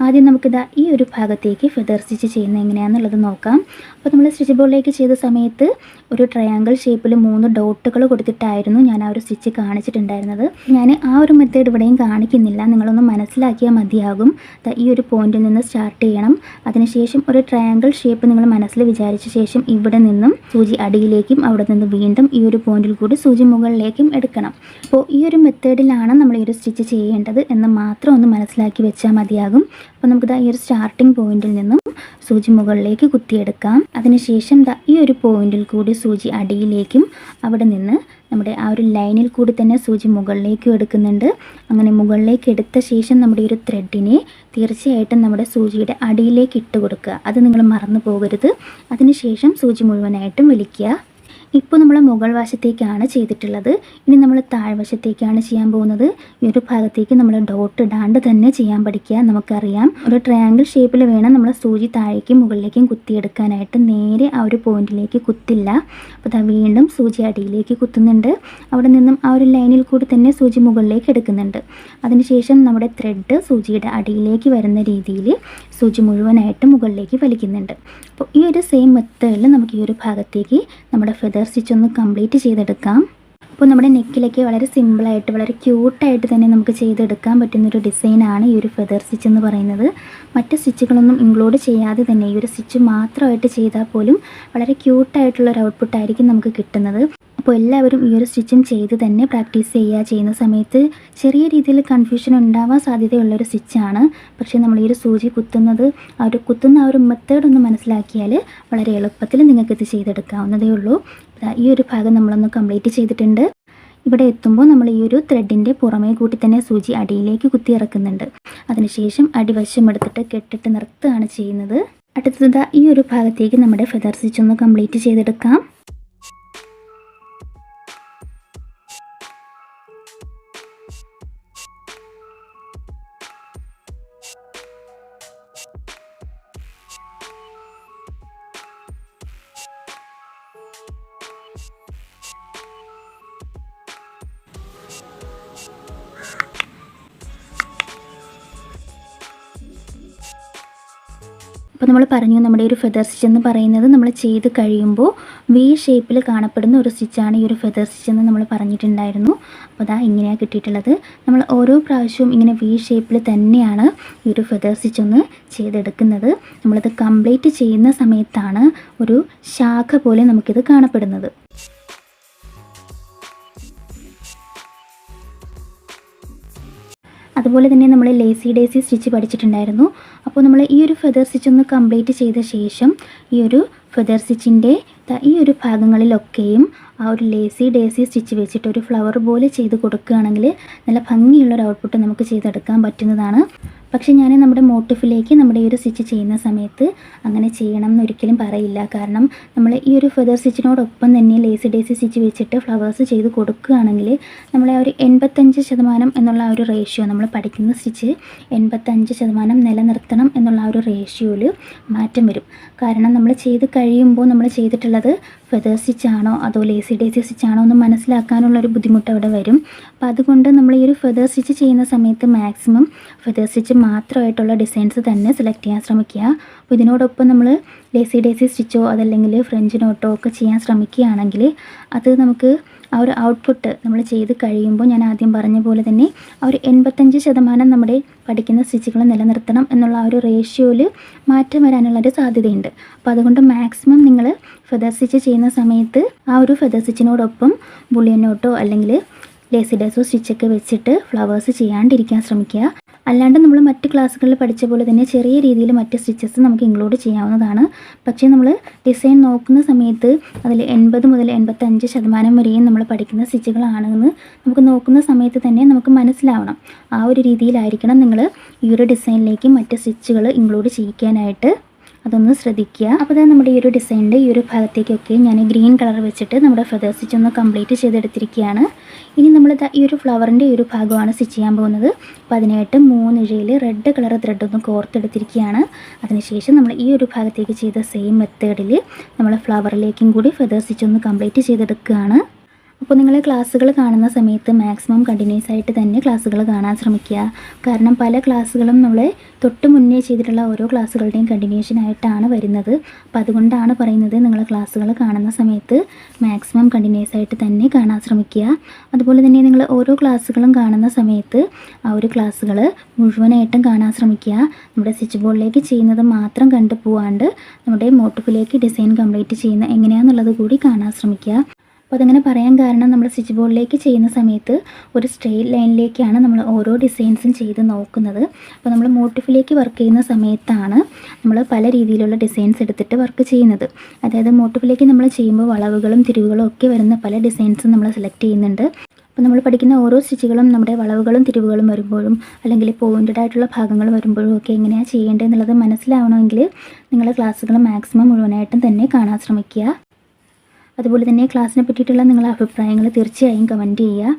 ആദ്യം നമുക്കിതാ ഈ ഒരു ഭാഗത്തേക്ക് ഫെദർ സ്റ്റിച്ച് ചെയ്യുന്നത് എങ്ങനെയാണെന്നുള്ളത് നോക്കാം. അപ്പോൾ നമ്മൾ സ്റ്റിച്ച് ബോർഡിലേക്ക് ചെയ്ത സമയത്ത് ഒരു ട്രയാങ്കിൾ ഷേപ്പിൽ മൂന്ന് ഡോട്ടുകൾ കൊടുത്തിട്ടായിരുന്നു ഞാൻ ആ ഒരു സ്റ്റിച്ച് കാണിച്ചിട്ടുണ്ടായിരുന്നത്. ഞാൻ ആ ഒരു മെത്തേഡ് ഇവിടെയും കാണിക്കുന്നില്ല. നിങ്ങളൊന്ന് മനസ്സിലാക്കിയാൽ മതിയാകും. ഈ ഒരു പോയിന്റിൽ നിന്ന് സ്റ്റാർട്ട് ചെയ്യണം. അതിനുശേഷം ഒരു ട്രയാങ്കിൾ ഷേപ്പ് നിങ്ങൾ മനസ്സിൽ വിചാരിച്ച ശേഷം ഇവിടെ നിന്നും സൂചി അടിയിലേക്കും അവിടെ നിന്ന് വീണ്ടും ഈ ഒരു പോയിന്റിൽ കൂടി സൂചി മുകളിലേക്കും എടുക്കണം. അപ്പോൾ ഈ ഒരു മെത്തേഡിലാണ് നമ്മൾ ഈ ഒരു സ്റ്റിച്ച് ചെയ്യേണ്ടത് എന്ന് മാത്രം ഒന്ന് മനസ്സിലാക്കി വെച്ചാൽ മതിയാകും. അപ്പോൾ നമുക്ക് ഈ ഒരു സ്റ്റാർട്ടിംഗ് പോയിന്റിൽ നിന്നും സൂചി മുകളിലേക്ക് കുത്തിയെടുക്കാം. അതിനുശേഷം ഈ ഒരു പോയിന്റിൽ കൂടി സൂചി അടിയിലേക്കും അവിടെ നിന്ന് നമ്മുടെ ആ ഒരു ലൈനിൽ കൂടി തന്നെ സൂചി മുകളിലേക്കും എടുക്കുന്നുണ്ട്. അങ്ങനെ മുകളിലേക്ക് എടുത്ത ശേഷം നമ്മുടെ ഒരു ത്രെഡിനെ തീർച്ചയായിട്ടും നമ്മുടെ സൂചിയുടെ അടിയിലേക്ക് ഇട്ട് കൊടുക്കുക അത് നിങ്ങൾ മറന്നു പോകരുത്. അതിനുശേഷം സൂചി മുഴുവനായിട്ടും വലിക്കുക. ഇപ്പോൾ നമ്മൾ മുകൾ വശത്തേക്കാണ് ചെയ്തിട്ടുള്ളത്. ഇനി നമ്മൾ താഴ്വശത്തേക്കാണ് ചെയ്യാൻ പോകുന്നത്. ഈ ഒരു ഭാഗത്തേക്ക് നമ്മൾ ഡോട്ട് ഇടാണ്ട് തന്നെ ചെയ്യാൻ പഠിക്കുക നമുക്കറിയാം. ഒരു ട്രയാങ്കിൾ ഷേപ്പിൽ വേണം നമ്മൾ സൂചി താഴേക്കും മുകളിലേക്കും കുത്തിയെടുക്കാനായിട്ട്. നേരെ ആ ഒരു പോയിന്റിലേക്ക് കുത്തില്ല. അപ്പോൾ അത് വീണ്ടും സൂചി അടിയിലേക്ക് കുത്തുന്നുണ്ട്. അവിടെ നിന്നും ആ ഒരു ലൈനിൽ കൂടി തന്നെ സൂചി മുകളിലേക്ക് എടുക്കുന്നുണ്ട്. അതിനുശേഷം നമ്മുടെ ത്രെഡ് സൂചിയുടെ അടിയിലേക്ക് വരുന്ന രീതിയിൽ സൂചി മുഴുവനായിട്ട് മുകളിലേക്ക് വലിക്കുന്നുണ്ട്. അപ്പോൾ ഈ ഒരു സെയിം മെത്തേഡിൽ നമുക്ക് ഈ ഒരു ഭാഗത്തേക്ക് നമ്മുടെ ഫെദർ സ്റ്റിച്ച് ഒന്ന് കംപ്ലീറ്റ് ചെയ്തെടുക്കാം. അപ്പോൾ നമ്മുടെ നെക്കിലൊക്കെ വളരെ സിമ്പിളായിട്ട് വളരെ ക്യൂട്ടായിട്ട് തന്നെ നമുക്ക് ചെയ്തെടുക്കാൻ പറ്റുന്നൊരു ഡിസൈനാണ് ഈ ഒരു ഫെദർ സ്റ്റിച്ച് എന്ന് പറയുന്നത്. മറ്റ് സ്റ്റിച്ചുകളൊന്നും ഇൻക്ലൂഡ് ചെയ്യാതെ തന്നെ ഈ ഒരു സ്റ്റിച്ച് മാത്രമായിട്ട് ചെയ്താൽ പോലും വളരെ ക്യൂട്ടായിട്ടുള്ള ഒരു ഔട്ട്പുട്ടായിരിക്കും നമുക്ക് കിട്ടുന്നത്. അപ്പോൾ എല്ലാവരും ഈ ഒരു സ്റ്റിച്ചും ചെയ്ത് തന്നെ പ്രാക്ടീസ് ചെയ്യുക. ചെയ്യുന്ന സമയത്ത് ചെറിയ രീതിയിൽ കൺഫ്യൂഷൻ ഉണ്ടാവാൻ സാധ്യതയുള്ളൊരു സ്റ്റിച്ചാണ് പക്ഷേ നമ്മൾ ഈ ഒരു സൂചി കുത്തുന്നത് ആ ഒരു കുത്തുന്ന ആ ഒരു മെത്തേഡ് ഒന്ന് മനസ്സിലാക്കിയാൽ വളരെ എളുപ്പത്തിൽ നിങ്ങൾക്കിത് ചെയ്തെടുക്കാവുന്നതേ ഉള്ളൂ. ഈ ഒരു ഭാഗം നമ്മളൊന്ന് കംപ്ലീറ്റ് ചെയ്തിട്ടുണ്ട്. ഇവിടെ എത്തുമ്പോൾ നമ്മൾ ഈ ഒരു ത്രെഡിന്റെ പുറമേ കൂട്ടി തന്നെ സൂചി അടിയിലേക്ക് കുത്തി ഇറക്കുന്നുണ്ട്. അതിനുശേഷം അടിവശം എടുത്തിട്ട് കെട്ടിട്ട് നിർത്തുകയാണ് ചെയ്യുന്നത്. അടുത്തത് ഈ ഒരു ഭാഗത്തേക്ക് നമ്മുടെ ഫെദർ സ്റ്റിച്ച് ഒന്ന് കംപ്ലീറ്റ് ചെയ്തെടുക്കാം. അപ്പോൾ നമ്മൾ പറഞ്ഞു നമ്മുടെ ഒരു ഫെദർ സ്റ്റിച്ച് എന്ന് പറയുന്നത് നമ്മൾ ചെയ്ത് കഴിയുമ്പോൾ വി ഷേപ്പിൽ കാണപ്പെടുന്ന ഒരു സ്റ്റിച്ചാണ് ഈ ഒരു ഫെദർ സ്റ്റിച്ച് എന്ന് നമ്മൾ പറഞ്ഞിട്ടുണ്ടായിരുന്നു. അപ്പോൾ അതാ ഇങ്ങനെയാണ് കിട്ടിയിട്ടുള്ളത്. നമ്മൾ ഓരോ പ്രാവശ്യവും ഇങ്ങനെ വി ഷേപ്പിൽ തന്നെയാണ് ഈ ഒരു ഫെദർ സ്റ്റിച്ച് ഒന്ന് ചെയ്തെടുക്കുന്നത്. നമ്മളത് കംപ്ലീറ്റ് ചെയ്യുന്ന സമയത്താണ് ഒരു ശാഖ പോലെ നമുക്കിത് കാണപ്പെടുന്നത്. അതുപോലെ തന്നെ നമ്മൾ ലേസി ഡേസി സ്റ്റിച്ച് പഠിച്ചിട്ടുണ്ടായിരുന്നു. അപ്പോൾ നമ്മൾ ഈ ഒരു ഫെദർ സ്റ്റിച്ച് ഒന്ന് കംപ്ലീറ്റ് ചെയ്ത ശേഷം ഈ ഒരു ഫെദർ സ്റ്റിച്ചിന്റെ ഈ ഒരു ഭാഗങ്ങളിലൊക്കെയും ആ ഒരു ലേസി ഡേസി സ്റ്റിച്ച് വെച്ചിട്ട് ഒരു ഫ്ലവർ പോലെ ചെയ്ത് കൊടുക്കുകയാണെങ്കിൽ നല്ല ഭംഗിയുള്ള ഒരു ഔട്ട്പുട്ട് നമുക്ക് ചെയ്തെടുക്കാൻ പറ്റുന്നതാണ്. പക്ഷേ ഞാൻ നമ്മുടെ മോട്ടിഫിലേക്ക് നമ്മുടെ ഈ ഒരു സ്റ്റിച്ച് ചെയ്യുന്ന സമയത്ത് അങ്ങനെ ചെയ്യണം എന്ന് ഒരിക്കലും പറയില്ല. കാരണം നമ്മൾ ഈ ഒരു ഫെദർ സ്റ്റിച്ചിനോടൊപ്പം തന്നെ ലേസി ഡേസി സ്റ്റിച്ച് വെച്ചിട്ട് ഫ്ലവേഴ്സ് ചെയ്ത് കൊടുക്കുകയാണെങ്കിൽ നമ്മളെ ഒരു എൺപത്തഞ്ച് ശതമാനം എന്നുള്ള ആ ഒരു റേഷ്യോ നമ്മൾ പഠിക്കുന്ന സ്റ്റിച്ച് എൺപത്തഞ്ച് ശതമാനം നിലനിർത്തണം എന്നുള്ള ആ ഒരു റേഷ്യോയിൽ മാറ്റം വരും. കാരണം നമ്മൾ ചെയ്ത് കഴിയുമ്പോൾ നമ്മൾ ചെയ്തിട്ടുള്ളത് ഫെദർ സ്റ്റിച്ച് ആണോ അതോ ലേസി ഡേസി സ്റ്റിച്ച് ആണോ എന്ന് മനസ്സിലാക്കാനുള്ള ഒരു ബുദ്ധിമുട്ട് അവിടെ വരും. അപ്പോൾ അതുകൊണ്ട് നമ്മൾ ഈ ഒരു ഫെദർ സ്റ്റിച്ച് ചെയ്യുന്ന സമയത്ത് മാക്സിമം ഫെദർ സ്റ്റിച്ച് മാത്രമായിട്ടുള്ള ഡിസൈൻസ് തന്നെ സെലക്ട് ചെയ്യാൻ ശ്രമിക്കുക. അപ്പോൾ ഇതിനോടൊപ്പം നമ്മൾ ലേസി ഡേസി സ്റ്റിച്ചോ അതല്ലെങ്കിൽ ഫ്രഞ്ച് നോട്ടോ ഒക്കെ ചെയ്യാൻ ശ്രമിക്കുകയാണെങ്കിൽ അത് നമുക്ക് ആ ഒരു ഔട്ട്പുട്ട് നമ്മൾ ചെയ്ത് കഴിയുമ്പോൾ ഞാൻ ആദ്യം പറഞ്ഞ പോലെ തന്നെ ആ ഒരു എൺപത്തഞ്ച് ശതമാനം നമ്മുടെ പഠിക്കുന്ന സ്റ്റിച്ചുകൾ നിലനിർത്തണം എന്നുള്ള ആ ഒരു റേഷ്യോയിൽ മാറ്റം വരാനുള്ളൊരു സാധ്യതയുണ്ട്. അപ്പോൾ അതുകൊണ്ട് മാക്സിമം നിങ്ങൾ ഫെദർ സ്റ്റിച്ച് ചെയ്യുന്ന സമയത്ത് ആ ഒരു ഫെദർ സ്റ്റിച്ചിനോടൊപ്പം ബുള്ളിയനോട്ടോ അല്ലെങ്കിൽ ലേസി ഡേസോ സ്റ്റിച്ചൊക്കെ വെച്ചിട്ട് ഫ്ലവേഴ്സ് ചെയ്യാണ്ടിരിക്കാൻ ശ്രമിക്കുക. അല്ലാണ്ട് നമ്മൾ മറ്റ് ക്ലാസ്സുകളിൽ പഠിച്ച പോലെ തന്നെ ചെറിയ രീതിയിൽ മറ്റ് സ്റ്റിച്ചസ് നമുക്ക് ഇൻക്ലൂഡ് ചെയ്യാവുന്നതാണ്. പക്ഷേ നമ്മൾ ഡിസൈൻ നോക്കുന്ന സമയത്ത് അതിൽ എൺപത് മുതൽ എൺപത്തഞ്ച് ശതമാനം വരെയും നമ്മൾ പഠിക്കുന്ന സ്റ്റിച്ചുകളാണെന്ന് നമുക്ക് നോക്കുന്ന സമയത്ത് തന്നെ നമുക്ക് മനസ്സിലാവണം. ആ ഒരു രീതിയിലായിരിക്കണം നിങ്ങൾ ഈ ഒരു ഡിസൈനിലേക്ക് മറ്റ് സ്റ്റിച്ചുകൾ ഇൻക്ലൂഡ് ചെയ്യിക്കാനായിട്ട് അതൊന്ന് ശ്രദ്ധിക്കുക. അപ്പോൾ തന്നെ നമ്മുടെ ഈ ഒരു ഡിസൈനിന്റെ ഈ ഒരു ഭാഗത്തേക്കൊക്കെ ഞാൻ ഗ്രീൻ കളർ വെച്ചിട്ട് നമ്മുടെ ഫെദർ സ്റ്റിച്ച് ഒന്ന് കംപ്ലീറ്റ് ചെയ്തെടുത്തിരിക്കുകയാണ്. ഇനി നമ്മൾ ഈ ഒരു ഫ്ലവറിന്റെ ഈ ഒരു ഭാഗമാണ് സ്റ്റിച്ച് ചെയ്യാൻ പോകുന്നത്. അപ്പോൾ അതിനായിട്ട് മൂന്ന് ഇഴയിൽ റെഡ് കളർ ത്രെഡ് ഒന്ന് കോർത്തെടുത്തിരിക്കുകയാണ്. അതിനുശേഷം നമ്മൾ ഈ ഒരു ഭാഗത്തേക്ക് ചെയ്ത സെയിം മെത്തേഡിൽ നമ്മൾ ഫ്ലവറിലേക്കും കൂടി ഫെദർ സ്റ്റിച്ച് ഒന്ന് കംപ്ലീറ്റ് ചെയ്തെടുക്കുകയാണ്. അപ്പോൾ നിങ്ങൾ ക്ലാസ്സുകൾ കാണുന്ന സമയത്ത് മാക്സിമം കണ്ടിന്യൂസ് ആയിട്ട് തന്നെ ക്ലാസ്സുകൾ കാണാൻ ശ്രമിക്കുക. കാരണം പല ക്ലാസ്സുകളും നമ്മൾ തൊട്ട് മുന്നേ ചെയ്തിട്ടുള്ള ഓരോ ക്ലാസ്സുകളുടെയും കണ്ടിന്യൂഷൻ ആയിട്ടാണ് വരുന്നത്. അപ്പോൾ അതുകൊണ്ടാണ് പറയുന്നത് നിങ്ങൾ ക്ലാസ്സുകൾ കാണുന്ന സമയത്ത് മാക്സിമം കണ്ടിന്യൂസ് ആയിട്ട് തന്നെ കാണാൻ ശ്രമിക്കുക. അതുപോലെ തന്നെ നിങ്ങൾ ഓരോ ക്ലാസ്സുകളും കാണുന്ന സമയത്ത് ആ ഒരു ക്ലാസ്സുകൾ മുഴുവനായിട്ടും കാണാൻ ശ്രമിക്കുക. നമ്മുടെ സ്വിച്ച് ബോർഡിലേക്ക് ചെയ്യുന്നത് മാത്രം കണ്ടു പോവാണ്ട് നമ്മുടെ മോട്ടിഫിലേക്ക് ഡിസൈൻ കംപ്ലീറ്റ് ചെയ്യുന്ന എങ്ങനെയാണെന്നുള്ളത് കൂടി കാണാൻ ശ്രമിക്കുക. അപ്പോൾ അതങ്ങനെ പറയാൻ കാരണം നമ്മൾ സ്റ്റിച്ച് ബോർഡിലേക്ക് ചെയ്യുന്ന സമയത്ത് ഒരു സ്ട്രെയിറ്റ് ലൈനിലേക്കാണ് നമ്മൾ ഓരോ ഡിസൈൻസും ചെയ്ത് നോക്കുന്നത്. അപ്പോൾ നമ്മൾ മോട്ടിഫിലേക്ക് വർക്ക് ചെയ്യുന്ന സമയത്താണ് നമ്മൾ പല രീതിയിലുള്ള ഡിസൈൻസ് എടുത്തിട്ട് വർക്ക് ചെയ്യുന്നത്. അതായത് മോട്ടിഫിലേക്ക് നമ്മൾ ചെയ്യുമ്പോൾ വളവുകളും തിരിവുകളും ഒക്കെ വരുന്ന പല ഡിസൈൻസും നമ്മൾ സെലക്ട് ചെയ്യുന്നുണ്ട്. അപ്പോൾ നമ്മൾ പഠിക്കുന്ന ഓരോ സ്റ്റിച്ചുകളും നമ്മുടെ വളവുകളും തിരിവുകളും വരുമ്പോഴും അല്ലെങ്കിൽ പോയിന്റഡ് ആയിട്ടുള്ള ഭാഗങ്ങൾ വരുമ്പോഴും ഒക്കെ എങ്ങനെയാണ് ചെയ്യേണ്ടത് എന്നുള്ളത് മനസ്സിലാവണമെങ്കിൽ നിങ്ങളുടെ ക്ലാസ്സുകൾ മാക്സിമം മുഴുവനായിട്ടും തന്നെ കാണാൻ ശ്രമിക്കുക. അതുപോലെ തന്നെ ക്ലാസ്സിനെ പറ്റിയിട്ടുള്ള നിങ്ങളുടെ അഭിപ്രായങ്ങൾ തീർച്ചയായും കമന്റ് ചെയ്യുക.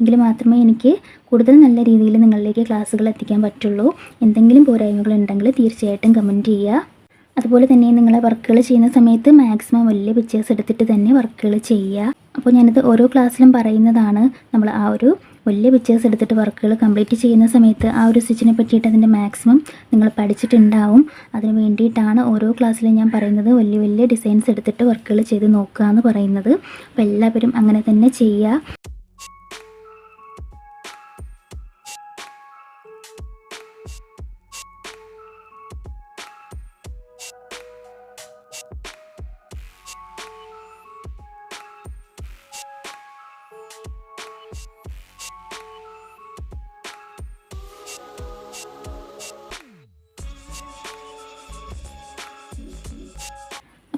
എങ്കിൽ മാത്രമേ എനിക്ക് കൂടുതൽ നല്ല രീതിയിൽ നിങ്ങളിലേക്ക് ക്ലാസ്സുകൾ എത്തിക്കാൻ പറ്റുള്ളൂ. എന്തെങ്കിലും പോരായ്മകൾ ഉണ്ടെങ്കിൽ തീർച്ചയായിട്ടും കമന്റ് ചെയ്യുക. അതുപോലെ തന്നെ നിങ്ങളെ വർക്കുകൾ ചെയ്യുന്ന സമയത്ത് മാക്സിമം വലിയ പിക്ചേഴ്സ് എടുത്തിട്ട് തന്നെ വർക്കുകൾ ചെയ്യുക. അപ്പോൾ ഞാനിത് ഓരോ ക്ലാസ്സിലും പറയുന്നതാണ്. നമ്മൾ ആ ഒരു വലിയ പിക്ചേഴ്സ് എടുത്തിട്ട് വർക്കുകൾ കംപ്ലീറ്റ് ചെയ്യുന്ന സമയത്ത് ആ ഒരു സ്റ്റിച്ചിനെ പറ്റിയിട്ട് അതിന്റെ മാക്സിമം നിങ്ങൾ പഠിച്ചിട്ടുണ്ടാവും. അതിന് വേണ്ടിയിട്ടാണ് ഓരോ ക്ലാസ്സിലും ഞാൻ പറയുന്നത് വലിയ വലിയ ഡിസൈൻസ് എടുത്തിട്ട് വർക്കുകൾ ചെയ്ത് നോക്കുക എന്ന് പറയുന്നത്. അപ്പോൾ എല്ലാവരും അങ്ങനെ തന്നെ ചെയ്യുക.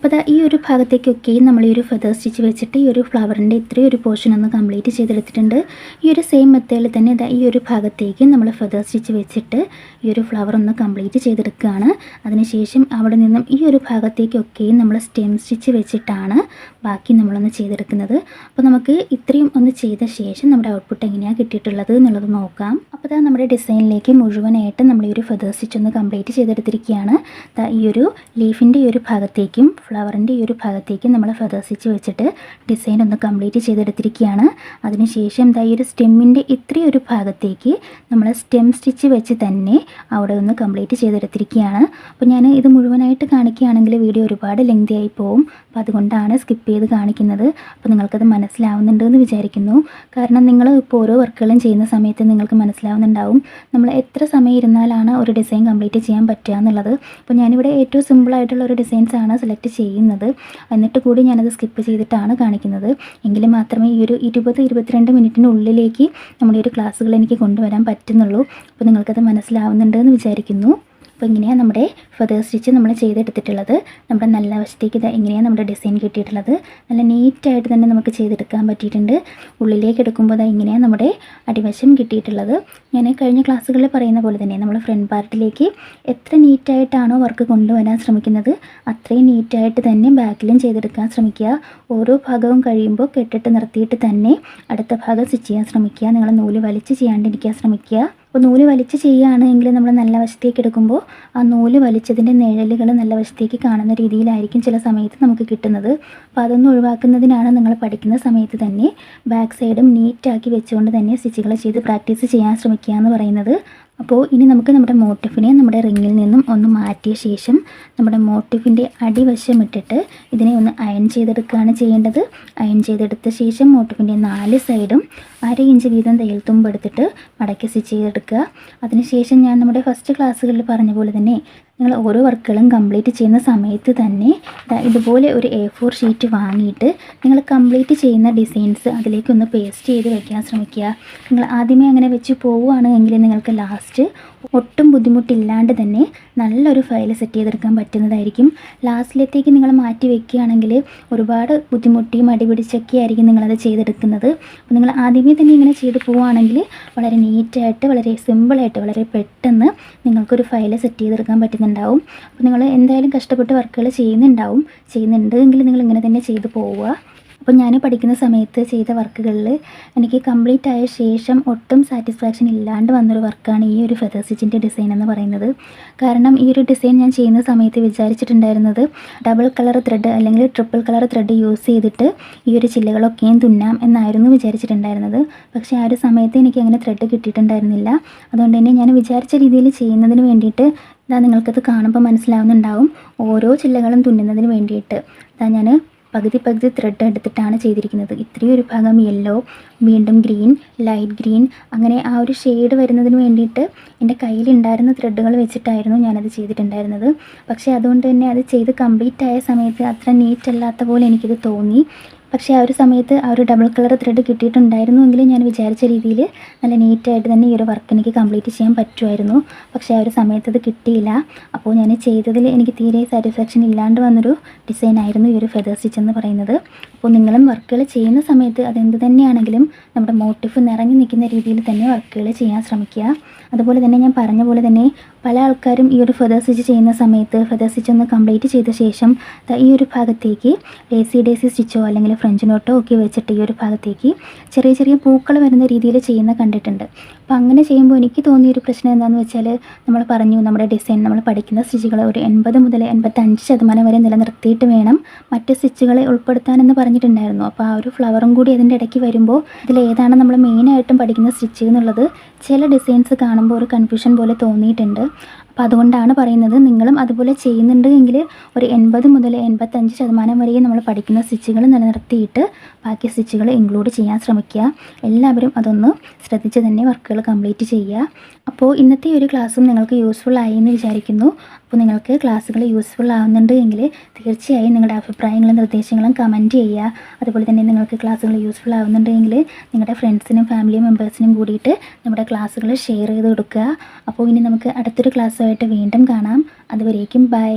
അപ്പോൾ ഈ ഒരു ഭാഗത്തേക്കൊക്കെയും നമ്മൾ ഈ ഒരു ഫെതർ സ്റ്റിച്ച് വെച്ചിട്ട് ഈ ഒരു ഫ്ലവറിന്റെ ഇത്രയും ഒരു പോർഷൻ ഒന്ന് കംപ്ലീറ്റ് ചെയ്തെടുത്തിട്ടുണ്ട്. ഈ ഒരു സെയിം മെത്തേഡിൽ തന്നെ ഈ ഒരു ഭാഗത്തേക്ക് നമ്മൾ ഫെതർ സ്റ്റിച്ച് വെച്ചിട്ട് ഈ ഒരു ഫ്ലവർ ഒന്ന് കംപ്ലീറ്റ് ചെയ്തെടുക്കുകയാണ്. അതിനുശേഷം അവിടെ നിന്നും ഈ ഒരു ഭാഗത്തേക്കൊക്കെയും നമ്മൾ സ്റ്റെം സ്റ്റിച്ച് വെച്ചിട്ടാണ് ബാക്കി നമ്മളൊന്ന് ചെയ്തെടുക്കുന്നത്. അപ്പോൾ നമുക്ക് ഇത്രയും ഒന്ന് ചെയ്ത ശേഷം നമ്മുടെ ഔട്ട്പുട്ട് എങ്ങനെയാണ് കിട്ടിയിട്ടുള്ളത് എന്നുള്ളത് നോക്കാം. അപ്പോൾ ദാ നമ്മുടെ ഡിസൈനിലേക്ക് മുഴുവനായിട്ട് നമ്മൾ ഈ ഒരു ഫെതർ സ്റ്റിച്ച് ഒന്ന് കംപ്ലീറ്റ് ചെയ്തെടുത്തിരിക്കുകയാണ്. ഈ ഒരു ലീഫിന്റെ ഈ ഒരു ഭാഗത്തേക്കും ഫ്ലവറിന്റെ ഈ ഒരു ഭാഗത്തേക്ക് നമ്മൾ ഫെതേഴ്സിച്ച് സ്റ്റിച്ച് വെച്ചിട്ട് ഡിസൈൻ ഒന്ന് കംപ്ലീറ്റ് ചെയ്തെടുത്തിരിക്കുകയാണ് അതിനുശേഷം എന്താ ഈ ഒരു സ്റ്റെമ്മിന്റെ ഇത്രയും ഒരു ഭാഗത്തേക്ക് നമ്മൾ സ്റ്റെം സ്റ്റിച്ച് വെച്ച് തന്നെ അവിടെ ഒന്ന് കംപ്ലീറ്റ് ചെയ്തെടുത്തിരിക്കുകയാണ് അപ്പോൾ ഞാൻ ഇത് മുഴുവനായിട്ട് കാണിക്കുകയാണെങ്കിൽ വീഡിയോ ഒരുപാട് ലെങ്തി ആയി പോവും. അപ്പോൾ അതുകൊണ്ടാണ് സ്കിപ്പ് ചെയ്ത് കാണിക്കുന്നത്. അപ്പോൾ നിങ്ങൾക്കത് മനസ്സിലാവുന്നുണ്ട് എന്ന് വിചാരിക്കുന്നു. കാരണം നിങ്ങൾ ഇപ്പോൾ ഓരോ വർക്കുകളും ചെയ്യുന്ന സമയത്ത് നിങ്ങൾക്ക് മനസ്സിലാവുന്നുണ്ടാവും നമ്മൾ എത്ര സമയം ഇരുന്നാലാണ് ഒരു ഡിസൈൻ കംപ്ലീറ്റ് ചെയ്യാൻ പറ്റുക എന്നുള്ളത്. അപ്പോൾ ഞാനിവിടെ ഏറ്റവും സിമ്പിളായിട്ടുള്ള ഒരു ഡിസൈൻസ് ആണ് സെലക്ട് എന്നിട്ട് കൂടി ഞാനത് സ്കിപ്പ് ചെയ്തിട്ടാണ് കാണിക്കുന്നത്. എങ്കിൽ മാത്രമേ ഈ ഒരു ഇരുപത് ഇരുപത്തിരണ്ട് മിനിറ്റിനുള്ളിലേക്ക് നമ്മുടെ ഒരു ക്ലാസ്സുകൾ എനിക്ക് കൊണ്ടുവരാൻ പറ്റുന്നുള്ളൂ. അപ്പോൾ നിങ്ങൾക്കത് മനസ്സിലാവുന്നുണ്ട് എന്ന് വിചാരിക്കുന്നു. അപ്പോൾ ഇങ്ങനെയാണ് നമ്മുടെ ഫെതർ സ്റ്റിച്ച് നമ്മൾ ചെയ്തെടുത്തിട്ടുള്ളത്? നമ്മുടെ നല്ല വശത്തേക്ക് ഇത് ഇങ്ങനെയാണ് നമ്മുടെ ഡിസൈൻ കിട്ടിയിട്ടുള്ളത്? നല്ല നീറ്റായിട്ട് തന്നെ നമുക്ക് ചെയ്തെടുക്കാൻ പറ്റിയിട്ടുണ്ട്. ഉള്ളിലേക്ക് എടുക്കുമ്പോൾ ഇതാ ഇങ്ങനെയാണ് നമ്മുടെ അടിവശം കിട്ടിയിട്ടുള്ളത്. ഞാൻ കഴിഞ്ഞ ക്ലാസ്സുകളിൽ പറയുന്ന പോലെ തന്നെ നമ്മൾ ഫ്രണ്ട് പാർട്ടിലേക്ക് എത്ര നീറ്റായിട്ടാണോ വർക്ക് കൊണ്ടുവരാൻ ശ്രമിക്കുന്നത് അത്രയും നീറ്റായിട്ട് തന്നെ ബാക്കിലും ചെയ്തെടുക്കാൻ ശ്രമിക്കുക. ഓരോ ഭാഗവും കഴിയുമ്പോൾ കെട്ടിട്ട് നിർത്തിയിട്ട് തന്നെ അടുത്ത ഭാഗം സ്റ്റിച്ച് ചെയ്യാൻ ശ്രമിക്കുക. നിങ്ങൾ നൂൽ വലിച്ച് ചെയ്യാണ്ടിരിക്കാൻ ശ്രമിക്കുക. അപ്പോൾ നൂൽ വലിച്ച് ചെയ്യുകയാണെങ്കിൽ നമ്മൾ നല്ല വശത്തേക്ക് എടുക്കുമ്പോൾ ആ നൂൽ വലിച്ചതിന്റെ നിഴലുകൾ നല്ല വശത്തേക്ക് കാണുന്ന രീതിയിലായിരിക്കും ചില സമയത്ത് നമുക്ക് കിട്ടുന്നത്. അപ്പോൾ അതൊന്നും ഒഴിവാക്കുന്നതിനാണ് നിങ്ങൾ പഠിക്കുന്ന സമയത്ത് തന്നെ ബാക്ക് സൈഡും നീറ്റാക്കി വെച്ചുകൊണ്ട് തന്നെ സ്റ്റിച്ചുകൾ ചെയ്ത് പ്രാക്ടീസ് ചെയ്യാൻ ശ്രമിക്കുക എന്ന് പറയുന്നത്. അപ്പോൾ ഇനി നമുക്ക് നമ്മുടെ മോട്ടിഫിനെ നമ്മുടെ റിങ്ങിൽ നിന്നും ഒന്ന് മാറ്റിയ ശേഷം നമ്മുടെ മോട്ടിഫിന്റെ അടിവശം ഇട്ടിട്ട് ഇതിനെ ഒന്ന് അയൺ ചെയ്തെടുക്കുകയാണ് ചെയ്യേണ്ടത്. അയൺ ചെയ്തെടുത്ത ശേഷം മോട്ടിഫിന്റെ നാല് സൈഡും അര ഇഞ്ച് വീതം തയ്യൽ തുമ്പെടുത്തിട്ട് മടക്കി സ്റ്റിച്ച് ചെയ്തെടുക്കുക. അതിനുശേഷം ഞാൻ നമ്മുടെ ഫസ്റ്റ് ക്ലാസ്സുകളിൽ പറഞ്ഞ പോലെ തന്നെ നിങ്ങൾ ഓരോ വർക്കുകളും കംപ്ലീറ്റ് ചെയ്യുന്ന സമയത്ത് തന്നെ ഇതുപോലെ ഒരു എ ഫോർ ഷീറ്റ് വാങ്ങിയിട്ട് നിങ്ങൾ കംപ്ലീറ്റ് ചെയ്യുന്ന ഡിസൈൻസ് അതിലേക്കൊന്ന് പേസ്റ്റ് ചെയ്ത് വയ്ക്കാൻ ശ്രമിക്കുക. നിങ്ങൾ ആദ്യമേ അങ്ങനെ വെച്ച് പോവുകയാണെങ്കിൽ നിങ്ങൾക്ക് ലാസ്റ്റ് ഒട്ടും ബുദ്ധിമുട്ടില്ലാണ്ട് തന്നെ നല്ലൊരു ഫയൽ സെറ്റ് ചെയ്തെടുക്കാൻ പറ്റുന്നതായിരിക്കും. ലാസ്റ്റിലത്തേക്ക് നിങ്ങൾ മാറ്റി വെക്കുകയാണെങ്കിൽ ഒരുപാട് ബുദ്ധിമുട്ടിയും അടിപിടിച്ചൊക്കെ ആയിരിക്കും നിങ്ങളത് ചെയ്തെടുക്കുന്നത്. അപ്പോൾ നിങ്ങൾ ആദ്യമേ തന്നെ ഇങ്ങനെ ചെയ്ത് പോവുകയാണെങ്കിൽ വളരെ നീറ്റായിട്ട് വളരെ സിമ്പിളായിട്ട് വളരെ പെട്ടെന്ന് നിങ്ങൾക്കൊരു ഫയൽ സെറ്റ് ചെയ്തെടുക്കാൻ പറ്റുന്നുണ്ടാവും അപ്പോൾ നിങ്ങൾ എന്തായാലും കഷ്ടപ്പെട്ട് വർക്കുകൾ ചെയ്യുന്നുണ്ടാവും. ചെയ്യുന്നുണ്ട് എങ്കിൽ നിങ്ങൾ ഇങ്ങനെ തന്നെ ചെയ്തു പോവുക. അപ്പോൾ ഞാൻ പഠിക്കുന്ന സമയത്ത് ചെയ്ത വർക്കുകളിൽ എനിക്ക് കംപ്ലീറ്റ് ആയ ശേഷം ഒട്ടും സാറ്റിസ്ഫാക്ഷൻ ഇല്ലാണ്ട് വന്നൊരു വർക്കാണ് ഈ ഒരു ഫെദർ സ്റ്റിച്ചിന്റെ ഡിസൈൻ എന്ന് പറയുന്നത്. കാരണം ഈ ഒരു ഡിസൈൻ ഞാൻ ചെയ്യുന്ന സമയത്ത് വിചാരിച്ചിട്ടുണ്ടായിരുന്നത് ഡബിൾ കളർ ത്രെഡ് അല്ലെങ്കിൽ ട്രിപ്പിൾ കളർ ത്രെഡ് യൂസ് ചെയ്തിട്ട് ഈ ഒരു ചില്ലകളൊക്കെയും തുന്നാം എന്നായിരുന്നു വിചാരിച്ചിട്ടുണ്ടായിരുന്നത്. പക്ഷേ ആ ഒരു സമയത്ത് എനിക്ക് അങ്ങനെ ത്രെഡ് കിട്ടിയിട്ടുണ്ടായിരുന്നില്ല. അതുകൊണ്ട് തന്നെ ഞാൻ വിചാരിച്ച രീതിയിൽ ചെയ്യുന്നതിന് വേണ്ടിയിട്ട് ഇതാ നിങ്ങൾക്കത് കാണുമ്പോൾ മനസ്സിലാവുന്നുണ്ടാവും. ഓരോ ചില്ലകളും തുന്നുന്നതിന് വേണ്ടിയിട്ട്. ഇതാ ഞാൻ പകുതി പകുതി ത്രെഡ് എടുത്തിട്ടാണ് ചെയ്തിരിക്കുന്നത്. ഇത്രയും ഒരു ഭാഗം യെല്ലോ വീണ്ടും ഗ്രീൻ ലൈറ്റ് ഗ്രീൻ അങ്ങനെ ആ ഒരു ഷെയ്ഡ് വരുന്നതിന് വേണ്ടിയിട്ട് എന്റെ കയ്യിലുണ്ടായിരുന്ന ത്രെഡുകൾ വെച്ചിട്ടായിരുന്നു ഞാനത് ചെയ്തിട്ടുണ്ടായിരുന്നത്. പക്ഷേ അതുകൊണ്ട് തന്നെ അത് ചെയ്ത് കംപ്ലീറ്റ് ആയ സമയത്ത് അത്ര നീറ്റ് അല്ലാത്ത പോലെ എനിക്കിത് തോന്നി. പക്ഷേ ആ ഒരു സമയത്ത് ആ ഒരു ഡബിൾ കളർ ത്രെഡ് കിട്ടിയിട്ടുണ്ടായിരുന്നുവെങ്കിൽ ഞാൻ വിചാരിച്ച രീതിയിൽ നല്ല നീറ്റായിട്ട് തന്നെ ഈ ഒരു വർക്ക് എനിക്ക് കംപ്ലീറ്റ് ചെയ്യാൻ പറ്റുമായിരുന്നു. പക്ഷേ ആ ഒരു സമയത്ത് അത് കിട്ടിയില്ല. അപ്പോൾ ഞാൻ ചെയ്തതിൽ എനിക്ക് തീരെ സാറ്റിസ്ഫാക്ഷൻ ഇല്ലാണ്ട് വന്നൊരു ഡിസൈൻ ആയിരുന്നു ഈ ഒരു ഫെദർ സ്റ്റിച്ച് എന്ന് പറയുന്നത്. അപ്പോൾ നിങ്ങളും വർക്കുകൾ ചെയ്യുന്ന സമയത്ത് അതെന്ത് തന്നെയാണെങ്കിലും നമ്മുടെ മോട്ടീഫ് നിറഞ്ഞു നിൽക്കുന്ന രീതിയിൽ തന്നെ വർക്കുകൾ ചെയ്യാൻ ശ്രമിക്കുക. അതുപോലെ തന്നെ ഞാൻ പറഞ്ഞ പോലെ തന്നെ പല ആൾക്കാരും ഈ ഒരു ഫെതർ സ്റ്റിച്ച് ചെയ്യുന്ന സമയത്ത് ഫെതർ സ്റ്റിച്ച് ഒന്ന് കംപ്ലീറ്റ് ചെയ്ത ശേഷം ഈ ഒരു ഭാഗത്തേക്ക് ഡേസി ഡേസി സ്റ്റിച്ചോ അല്ലെങ്കിൽ ഫ്രഞ്ച് നോട്ടോ ഒക്കെ വെച്ചിട്ട് ഈ ഒരു ഭാഗത്തേക്ക് ചെറിയ ചെറിയ പൂക്കൾ വരുന്ന രീതിയിൽ ചെയ്യുന്ന കണ്ടിട്ടുണ്ട്. അപ്പോൾ അങ്ങനെ ചെയ്യുമ്പോൾ എനിക്ക് തോന്നിയൊരു പ്രശ്നം എന്താണെന്ന് വെച്ചാൽ നമ്മൾ പറഞ്ഞു നമ്മുടെ ഡിസൈൻ നമ്മൾ പഠിക്കുന്ന സ്റ്റിച്ചുകൾ ഒരു എൺപത് മുതൽ എൺപത്തഞ്ച് ശതമാനം വരെ നിലനിർത്തിയിട്ട് വേണം മറ്റ് സ്റ്റിച്ചുകളെ ഉൾപ്പെടുത്താനെന്ന് പറഞ്ഞിട്ടുണ്ടായിരുന്നു. അപ്പോൾ ആ ഒരു ഫ്ലവറും കൂടി അതിന്റെ ഇടയ്ക്ക് വരുമ്പോൾ ഇതിൽ ഏതാണ് നമ്മൾ മെയിനായിട്ടും പഠിക്കുന്ന സ്റ്റിച്ച് എന്നുള്ളത് ചില ഡിസൈൻസ് കാണുമ്പോൾ ഒരു കൺഫ്യൂഷൻ പോലെ തോന്നിയിട്ടുണ്ട്. അപ്പോൾ അതുകൊണ്ടാണ് പറയുന്നത് നിങ്ങളും അതുപോലെ ചെയ്യുന്നുണ്ട് എങ്കിൽ ഒരു എൺപത് മുതൽ എൺപത്തഞ്ച് ശതമാനം വരെ നമ്മൾ പഠിക്കുന്ന സ്റ്റിച്ചുകൾ നിലനിർത്തിയിട്ട് ബാക്കി സ്റ്റിച്ചുകൾ ഇൻക്ലൂഡ് ചെയ്യാൻ ശ്രമിക്കുക. എല്ലാവരും അതൊന്ന് ശ്രദ്ധിച്ച് തന്നെ വർക്കുകൾ കംപ്ലീറ്റ് ചെയ്യുക. അപ്പോൾ ഇന്നത്തെ ഒരു ക്ലാസ്സും നിങ്ങൾക്ക് യൂസ്ഫുൾ ആയി എന്ന് വിചാരിക്കുന്നു. അപ്പോൾ നിങ്ങൾക്ക് ക്ലാസ്സുകൾ യൂസ്ഫുൾ ആവുന്നുണ്ട് എങ്കിൽ തീർച്ചയായും നിങ്ങളുടെ അഭിപ്രായങ്ങളും നിർദ്ദേശങ്ങളും കമന്റ് ചെയ്യുക. അതുപോലെ തന്നെ നിങ്ങൾക്ക് ക്ലാസ്സുകൾ യൂസ്ഫുൾ ആവുന്നുണ്ടെങ്കിൽ നിങ്ങളുടെ ഫ്രണ്ട്സിനും ഫാമിലി മെമ്പേഴ്സിനും കൂടിയിട്ട് നമ്മുടെ ക്ലാസ്സുകൾ ഷെയർ ചെയ്ത് കൊടുക്കുക. അപ്പോൾ ഇനി നമുക്ക് അടുത്തൊരു ക്ലാസ്സുമായിട്ട് വീണ്ടും കാണാം. അതുവരേക്കും ബൈ